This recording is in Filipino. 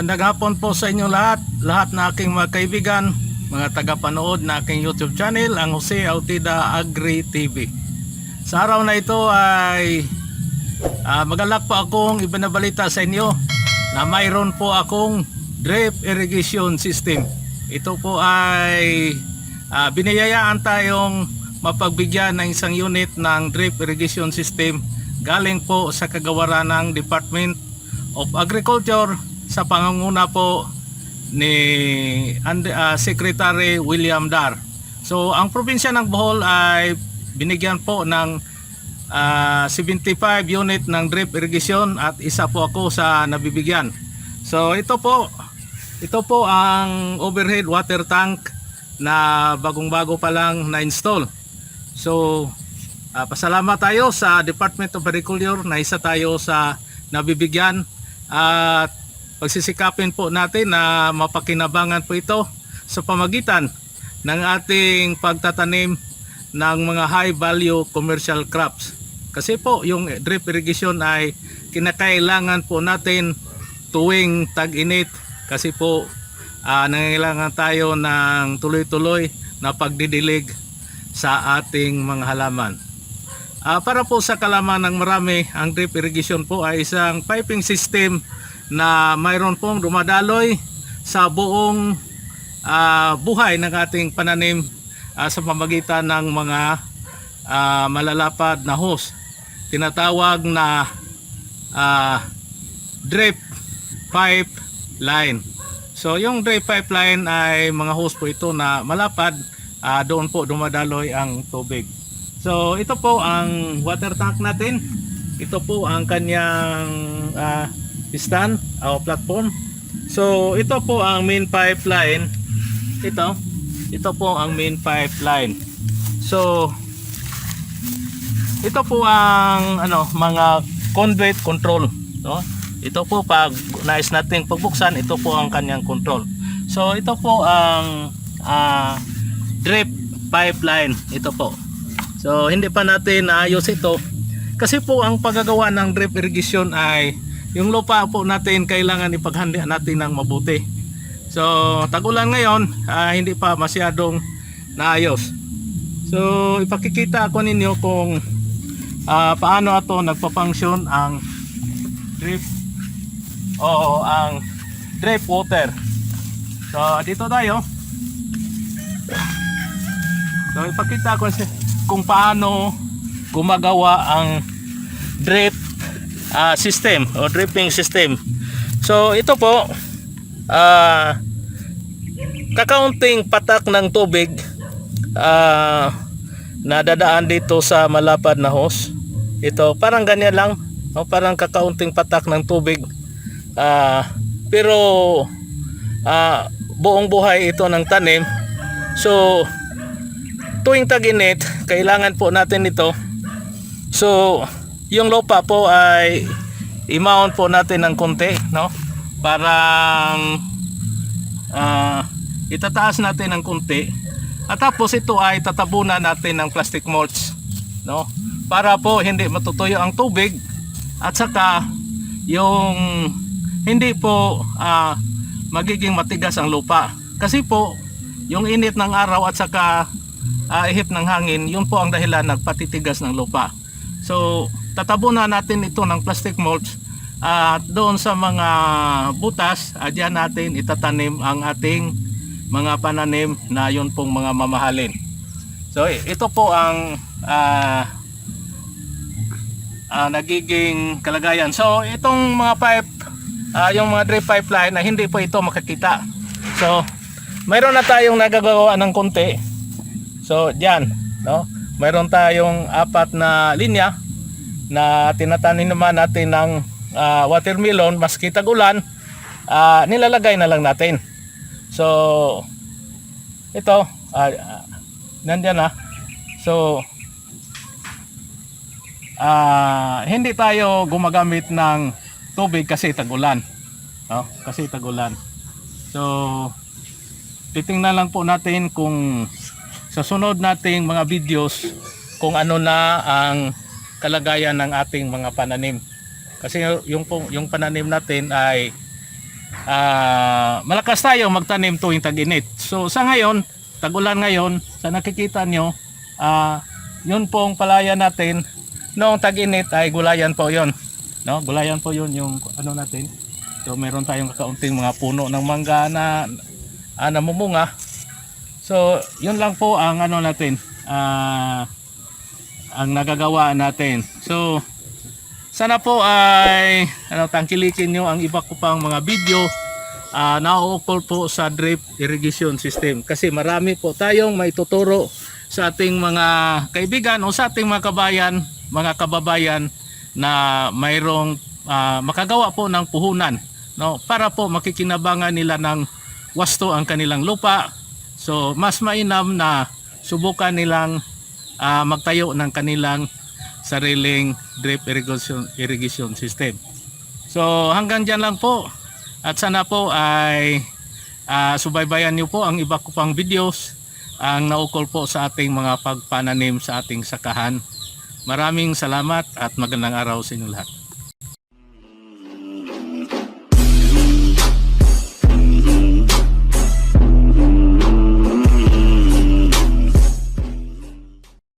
Magandang hapon po sa inyo lahat, lahat na aking mga kaibigan, mga tagapanood na aking YouTube channel, ang Jose Autida Agri TV. Sa araw na ito ay ah, magalak po akong ibinabalita sa inyo na mayroon po akong drip irrigation system. Ito po ay ah, biniyayaan tayong mapagbigyan ng isang unit ng drip irrigation system galing po sa kagawaran ng Department of Agriculture sa pangunguna po ni And- ah, Secretary William Dar. So ang probinsya ng Bohol ay binigyan po ng ah, 75 unit ng drip irrigation at isa po ako sa nabibigyan. So ito po, ito po ang overhead water tank na bagong-bago pa lang na-install. So ah, pasalamat tayo sa Department of Agriculture na isa tayo sa nabibigyan at pagsisikapin po natin na mapakinabangan po ito sa pamagitan ng ating pagtatanim ng mga high value commercial crops. Kasi po yung drip irrigation ay kinakailangan po natin tuwing tag-init kasi po ah, nangangailangan tayo ng tuloy-tuloy na pagdidilig sa ating mga halaman. Ah, para po sa kalaman ng marami, ang drip irrigation po ay isang piping system na mayroon pong dumadaloy sa buong ah, buhay ng ating pananim ah, sa pamagitan ng mga ah, malalapad na hose. Tinatawag na ah, drip pipeline. So yung drip pipeline ay mga hose po ito na malapad, ah, doon po dumadaloy ang tubig. So ito po ang water tank natin. Ito po ang kanyang ah, stand o platform. So ito po ang main pipeline. Ito. Ito po ang main pipeline. So ito po ang ano mga conduit control, no? Ito po pag nais nating pagbuksan, ito po ang kanyang control. So ito po ang ah, drip pipeline, ito po. So hindi pa natin naayos ito kasi po ang paggagawa ng drip irrigation ay yung lupa po natin kailangan ipaghanda natin ng mabuti. So tagulan ngayon ah, hindi pa masyadong naayos. So ipakikita ako ninyo kung ah, paano ato nagpa-function ang drip o ang drip water. So dito tayo. So ipakita ko kung paano gumagawa ang drip ah, system o dripping system. So ito po ah kakaunting patak ng tubig ah na dadaan dito sa malapad na hose. Ito parang ganyan lang, no? parang kakaunting patak ng tubig. Ah pero ah buong buhay ito ng tanim. So tuwing tag-init, kailangan po natin ito. So, yung lupa po ay i-mount po natin ng konti, no? Parang ah, itataas natin ng konti. At tapos ito ay tatabunan natin ng plastic mulch, no? Para po hindi matutuyo ang tubig at saka yung hindi po ah, magiging matigas ang lupa. Kasi po yung init ng araw at saka ah, ihip ng hangin, yun po ang dahilan nagpatitigas ng lupa. So, tatabunan natin ito ng plastic mulch at doon sa mga butas, ah, diyan natin itatanim ang ating mga pananim na yun pong mga mamahalin. So, ito po ang ah, ah, nagiging kalagayan. So, itong mga pipe, ah, yung mga drip pipeline na hindi po ito makakita. So, mayroon na tayong nagagawa ng konti. So, diyan, no? Mayroon tayong apat na linya na tinatanim naman natin ng ah, watermelon maski tag-ulan, ah, nilalagay na lang natin. So, ito, ah, ah, nandyan na. So, ah, hindi tayo gumagamit ng tubig kasi tag-ulan. No? Kasi tag-ulan. So, titingnan lang po natin kung sa sunod nating mga videos kung ano na ang kalagayan ng ating mga pananim. Kasi yung yung pananim natin ay ah, malakas tayo magtanim tuwing tag-init. So sa ngayon, tag-ulan ngayon, sa nakikita nyo, ah, yun pong palaya natin, noong tag-init ay gulayan po yon No? Gulayan po yun yung ano natin. So meron tayong kakaunting mga puno ng mangga na ah, namumunga. So yun lang po ang ano natin, ah, ang nagagawa natin. So sana po ay ano, tangkilikin nyo ang iba ko pang mga video uh, nauukol po sa drip irrigation system kasi marami po tayong may tuturo sa ating mga kaibigan o sa ating mga kabayan, mga kababayan na mayroong ah, makagawa po ng puhunan no para po makikinabangan nila ng wasto ang kanilang lupa. So mas mainam na subukan nilang ah, magtayo ng kanilang sariling drip irrigation, irrigation system. So hanggang dyan lang po at sana po ay ah, subaybayan niyo po ang iba ko pang videos ang naukol po sa ating mga pagpananim sa ating sakahan. Maraming salamat at magandang araw sa inyo lahat.